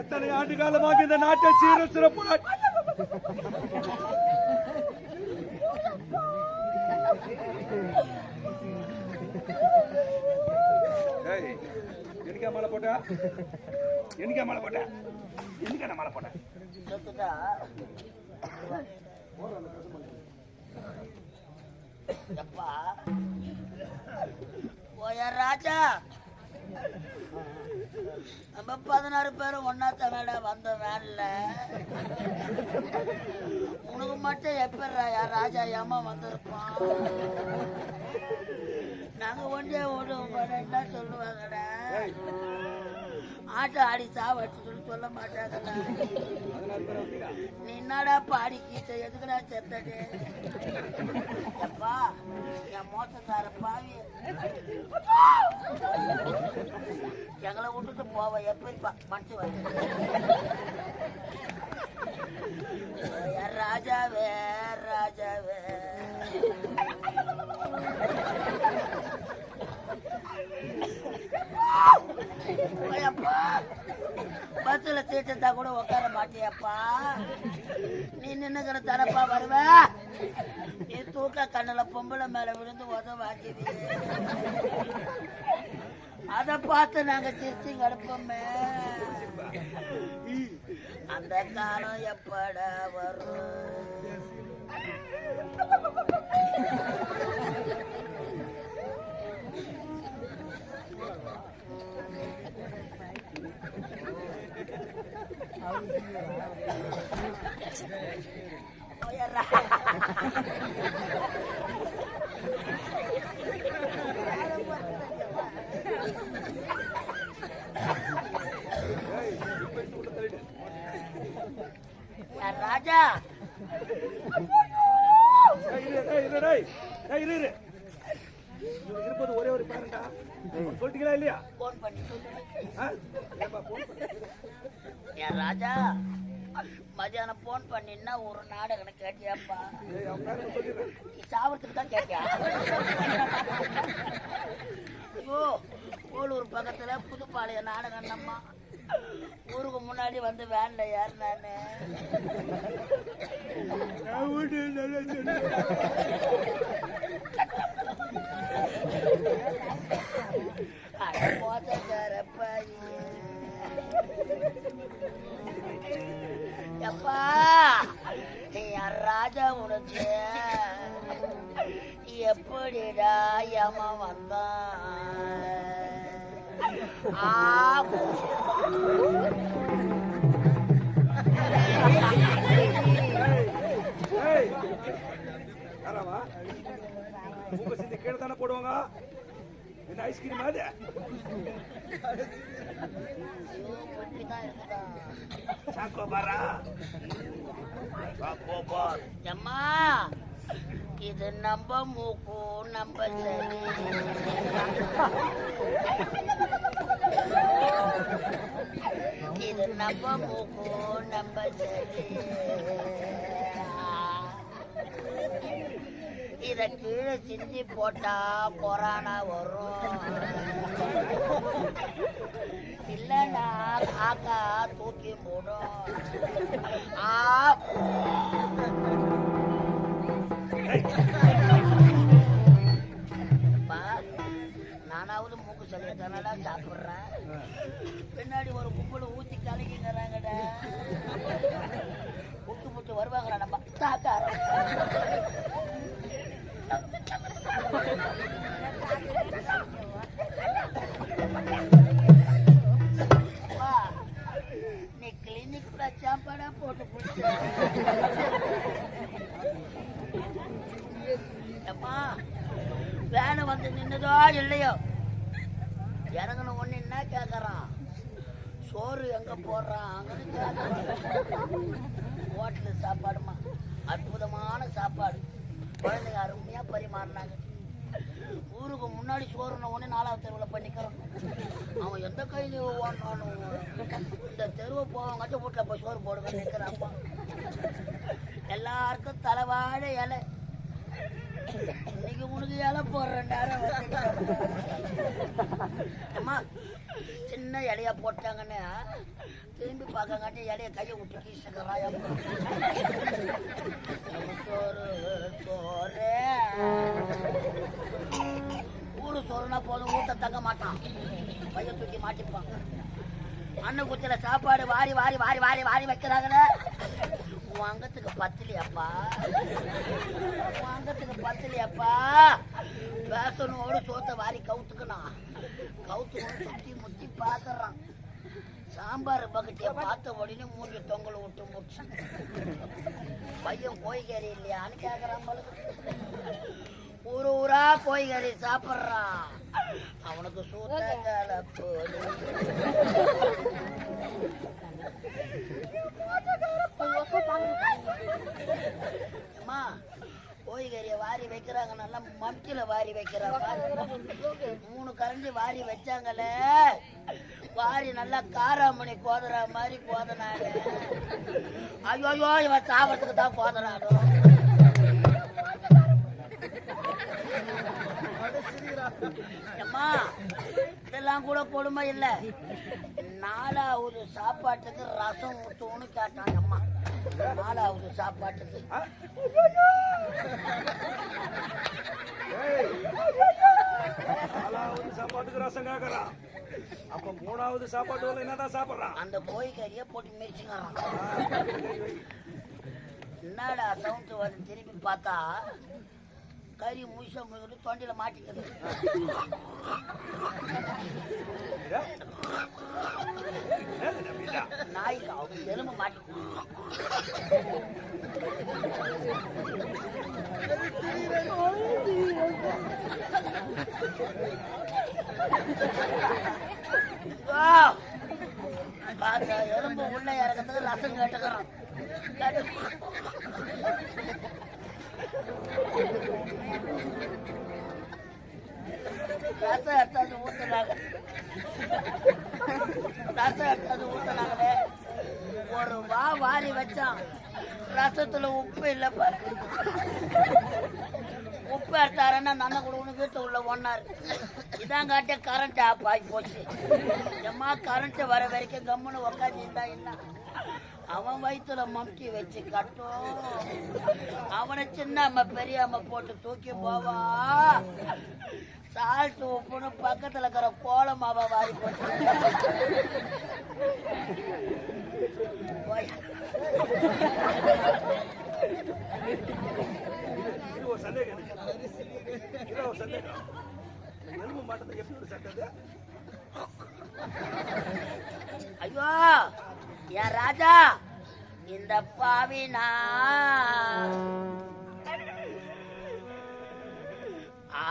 எத்தனை ஆண்டு காலமாக இந்த நாட்டை சீர சிறப்பு என்னைக்கா மழை போட்டா? என்னைக்கா மழை போட்டா? என்னைக்கா நான் மாலை போட்டேன் எப்பா ஓயா ராஜா. நம்ம பதினாறு பேரும் ஒன்னா தனடா வந்த வேன்ல. உனக்கு மட்டும் எப்படா ராஜா ஏமா வந்திருப்பான் நாங்க ஒன்றே ஓடுவோம் என்ன சொல்லுவாங்கடா? ஆட்டோ ஆடி சாவடிச்சு சொல்லி சொல்ல மாட்டாங்கடா. நீ என்னடா பாடி கீச்ச எதுக்குடா செத்தது? என் மோசக்கார பாவி. எங்களை விட்டுட்டு போவ எப்படி மனசு வந்து. ராஜாவே ராஜாவே. ஐயப்பா பஸ்ல சீட்டு கூட உட்கார மாட்டியப்பா. நீ நின்னுக்கிற தரப்பா வருவ. நீ தூக்க கண்ணுல பொம்பளை மேல விழுந்து உதவாக்கிது அத பார்த்து நாங்க திருச்சி கடுப்போமே அந்த காலம் எப்படா வரும்? Oh, yeah, right ராஜா இருப்பது ஒரே ஒரு பேரண்டா சொல்லிட்டீங்களா இல்லையா போன் பண்ணி சொல்லு ஆ? ஏப்பா, phone பண்ணு. யார் ராஜா மதியானம் என்ன ஒரு நாடகம் கேட்டியாப்பா? ஏய், நீ தான் கேட்டியா? ஐயோ போலூர் பக்கத்துல புதுப்பாளையம் நாடகம் என்னம்மா? ஊருக்கு முன்னாடி வந்து வேன்ல யார் நான் எப்பா ராஜா உனக்கு எப்படிடா ஏமா வந்தான் உங்க சிந்தி கீழே தானே போடுவாங்க என்ன ஐஸ்கிரீம் அது? சாக்கோபாரா சாக்கோபார் அம்மா இது நம்ம மூக்கு நம்ம சரி. இது நம்ம மூக்கு நம்ம சரி. இத கீழே சிந்தி போட்டா கொரோனா வரும். இல்லைன்னா காக்கா தூக்கி போடும். ஆ. அப்பா, நானாவது மூக்கு சளி தானடா சாப்பிடுறேன். பின்னாடி ஒரு கும்பல் ஊத்தி கலக்கிங்கிறாங்கடா. புட்டு புட்டு வருவாங்கடா நம்ம? தாக்க வந்து நின்னதோ இல்லையோ? இறங்கின ஒண்ணு என்ன கேக்குறான்? சோறு எங்க போடுறான்? அங்கன்னு கேக்குறான். ஹோட்டலு சாப்பாடுமா? அற்புதமான சாப்பாடு. குழந்தைங்க அருமையா பரிமாறினாங்க. ஊருக்கு முன்னாடி சோறுன உடனே நாலாவது தெருவில் பண்ணிக்கிறோம் அவன் எந்த கையில ஓடணும் இந்த தெருவை போவங்காட்டி வீட்டில் போய் சோறு போடுவேன் நிற்கிறான்ப்பா எல்லாருக்கும் தலைவாழ இலை. இன்னைக்கு உனக்கு இலை போடுற நேரம் அம்மா சின்ன இலையா போட்டாங்கன்னு திரும்பி பார்க்கங்காட்டி இலைய கையை விட்டு கீசுக்கிறாயா சோறு சோறு. ஊரு சோறுனா போதும் ஊட்ட தங்க மாட்டான். பைய தூக்கி மாட்டிப்பான். அண்ணன் குச்சில சாப்பாடு வாரி வாரி வாரி வாரி வாரி வைக்கிறாங்களே. உன் அங்கத்துக்கு பத்தலையாப்பா? உன் அங்கத்துக்கு பத்தலையாப்பா? பேசனோடு சோத்தை வாரி கவுத்துக்கணும் கவுத்துக்கணும் சுத்தி முத்தி பார்க்கறான் சாம்பார் பக்கெட்டிய பார்த்த உடனே மூஞ்சி தொங்கல் விட்டு முடிச்சு. பையன் கோய்கறி இல்லையான்னு கேட்கறான் ஊரு ஊரா கோய்கறி சாப்பிட்றான். அவனுக்கு சூத்த கலப்போடு அம்மா கோழிக்கறியை வாரி வைக்கிறாங்க நல்லா மம்கில வாரி வைக்கிறாங்க. மூணு கரண்டி வாரி வச்சாங்களே. வாரி நல்லா காராமணி கோதுற மாதிரி கோதனாங்க ஐயோ இவன் சாவத்துக்கு தான் கோதனாடும் அம்மா இதெல்லாம் கூட கொடுமை இல்லை. நாலாவது சாப்பாட்டுக்கு ரசம் ஊற்றுன்னு கேட்டான் அம்மா. நாலாவது சாப்பாட்டுக்கு. நாலாவது சாப்பாட்டுக்கு ரசம் கேக்குறான் அப்ப மூணாவது சாப்பாட்டு வேலை என்னதான் சாப்பிடுறான் அந்த கோழிக்கறியை போட்டு மிரிச்சுங்கிறான் என்னடா சவுண்ட் வருது? திரும்பி பார்த்தா கறி முழுசம் முழுகிட்டு தொண்டையில மாட்டிக்கிறது நாய்க்கு அவங்க எலும்பு மாட்டிக்கும் எலும்பு உள்ள இறக்கிறதுக்கு ரசம் கேட்டுக்கிறான். ரசம் எடுத்தாந்து ஊத்துனாங்க. ரசம் எடுத்தாந்து ஊத்துனாங்களே. ஒரு வா வாரி வச்சான். ரசத்துல உப்பு இல்லை பாரு. உப்பு எடுத்தாருன்னா நன்ன கூட உனக்கு வீட்டு உள்ள ஒன்னாரு. இதான் காட்டிய கரண்ட் ஆஃப் ஆகி போச்சு. எம்மா கரண்ட் வர வரைக்கும் கம்முன்னு உக்காந்துருந்தா என்ன? அவன் வயிற்றுல மம்கி வச்சு கட்டும். அவனை சின்ன அம்மா பெரிய அம்மா போட்டு தூக்கி போவா. சால்ட் உப்புன்னு பக்கத்துல இருக்கிற கோலமாவை வாரி போட்டு. சந்தேகம் சந்தேகம். மாட்டத்தை எப்படி ஒரு சட்டது என் ராஜா இந்த பாவினா ஆ.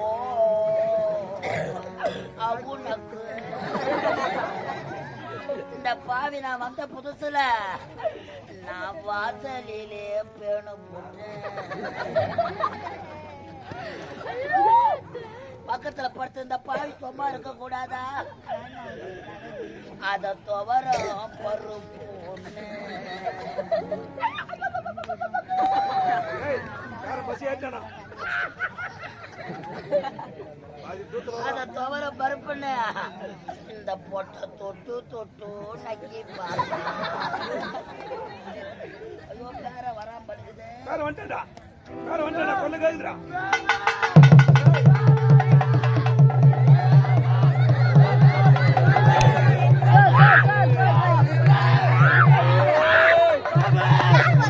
ஓ. இந்த பாவி நான் வந்த புதுசுல நான் வாசலிலே பேணு பக்கத்துல படுத்து இந்த பாவி சும்மா இருக்க கூடாதா அத துவர பருப்பு ஒண்ணு. அத துவர பருப்புன்னு. இந்த பொட்டை தொட்டு தொட்டு நக்கி பார்த்தேன் வேற வந்துடா வேற வந்துடா கொள்ள கேக்குறா Come on!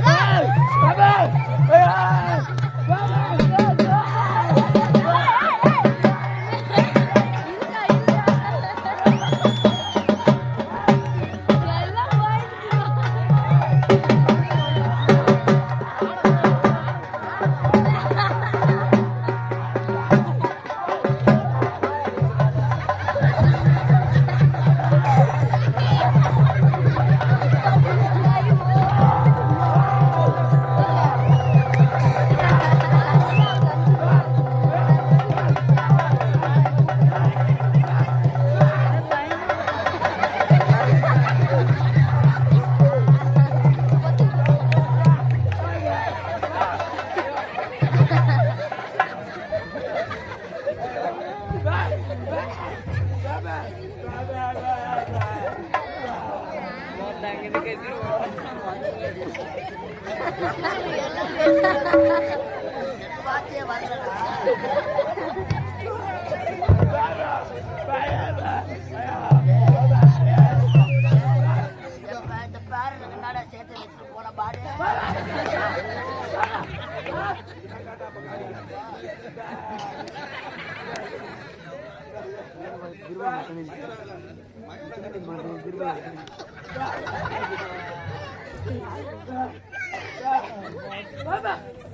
இந்த பே- இந்த பேரனுக்கு என்னடா சேர்த்து வச்சுட்டு போன பாரு என்னடா பாபா சரி உண்மை பேசிட்டு உனக்கு எப்படி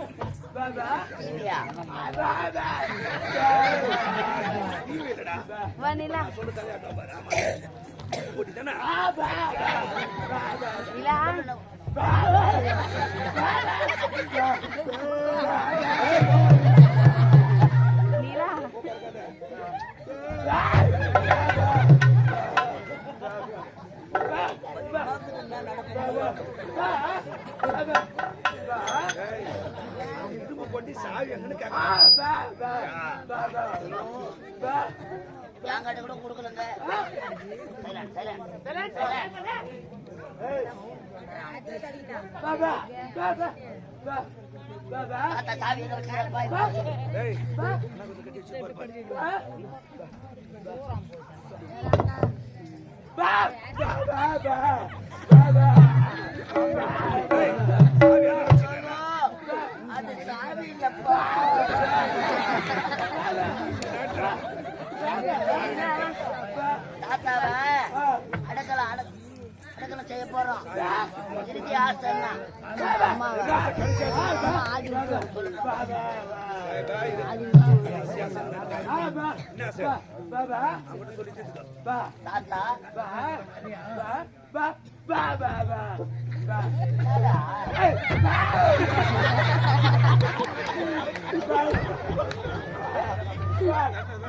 வனிலா நிலா நிலா கொட்டி சாவி எங்கன்னு கேட்க கூட கொடுக்கலங்க. சைலண்ட் அது சாவி இல்லப்பா அட செய்ய போறோம் இறுதி ஆசைன்னா ஆதி தாத்தா வந்து எப்படின்னு உங்களை காட்ட போறது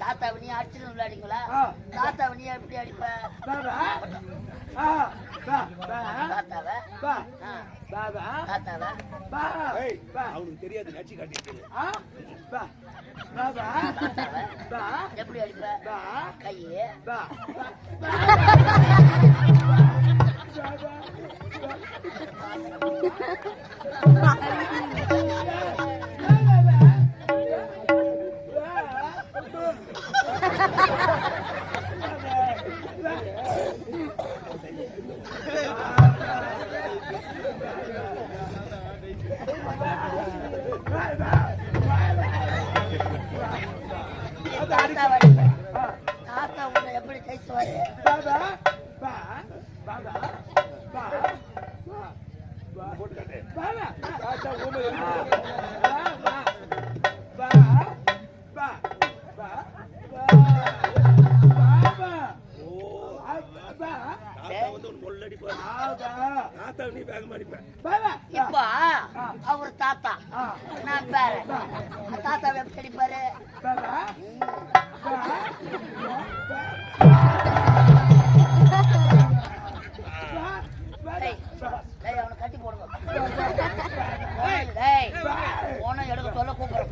தாத்தாவை நீ அடிச்சு விளையாடிங்களா தாத்தாவை நீ எப்படி அடிப்ப தாத்தாவை ஆ, தாத்தாவை அவனுக்கு தெரியாது நச்சு காட்டிட்டு எப்படி அடிப்ப? கையே? தாத்தாவை தாத்தா நீ வேகமா அடிப்பேன் இப்போ அவர் தாத்தா நான் பேர தாத்தாவை எப்படி அடிப்பாரு கட்டி போடுங்க டேய், போன எடுக்க சொல்ல கூப்பிடுற